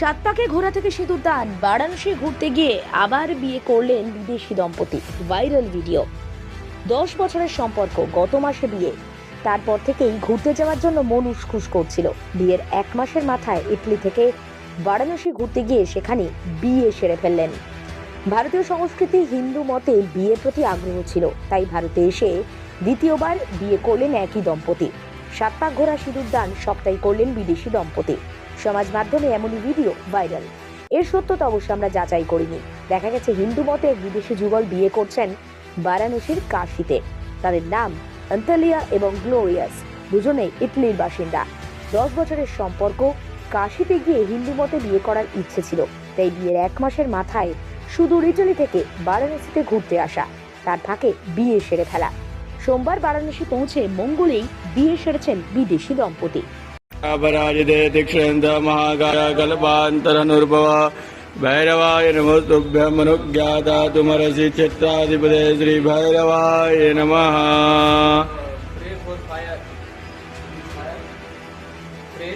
সাত পাকে ঘোরা থেকে সিঁদুর দান। বারাণসী ঘুরতে গিয়ে আবার বিয়ে করলেন বিদেশি দম্পতি। Viral video. দশ বছরের সম্পর্ক, গত মাসে বিয়ে। তারপর থেকেই ঘুরতে যাওয়ার জন্য মন উসখুস করছিল। বিয়ের এক মাসের মাথায় ইটলি থেকে বারাণসী ঘুরতে গিয়ে সেখানে বিয়ে সেরে ফেললেন। ভারতীয় সংস্কৃতি হিন্দু মতে বিয়ের প্রতি আগ্রহ ছিল, তাই ভারতে এসে দ্বিতীয়বার বিয়ে করলেন একই দম্পতি। সাত পাক ঘোরা সিঁদুর দান সপ্তাহে করলেন বিদেশি দম্পতি। সমাজ মাধ্যমে এমনই ভিডিও ভাইরাল। এর সত্যতা অবশ্য আমরা যাচাই করিনি। দেখা গেছে হিন্দু মতে বিদেশি যুগল বিয়ে করছেন বারাণসীর কাশিতে। তাদের নাম অন্তলিয়া এবং গ্লোরিয়াস। দুজনেই ইটলির বাসিন্দা। দশ বছরের সম্পর্ক, কাশিতে গিয়ে হিন্দু মতে বিয়ে করার ইচ্ছে ছিল। তাই বিয়ের এক মাসের মাথায় সুদূর ইটালি থেকে বারাণসীতে ঘুরতে আসা। তার ফাঁকে বিয়ে সেরে ফেলা। সোমবার বারাণসী পৌঁছে মঙ্গলেই বিয়ে সেরেছেন বিদেশি দম্পতি अपराजिते दीक्षेन्द्र महागाय कल्पान्तरनुर्भव भैरवाय नमस्तुभ्यमनुज्ञाता तुमरसि चित्ताधिपते श्रीभैरवाय नमः Pray for fire. Fire. Pray.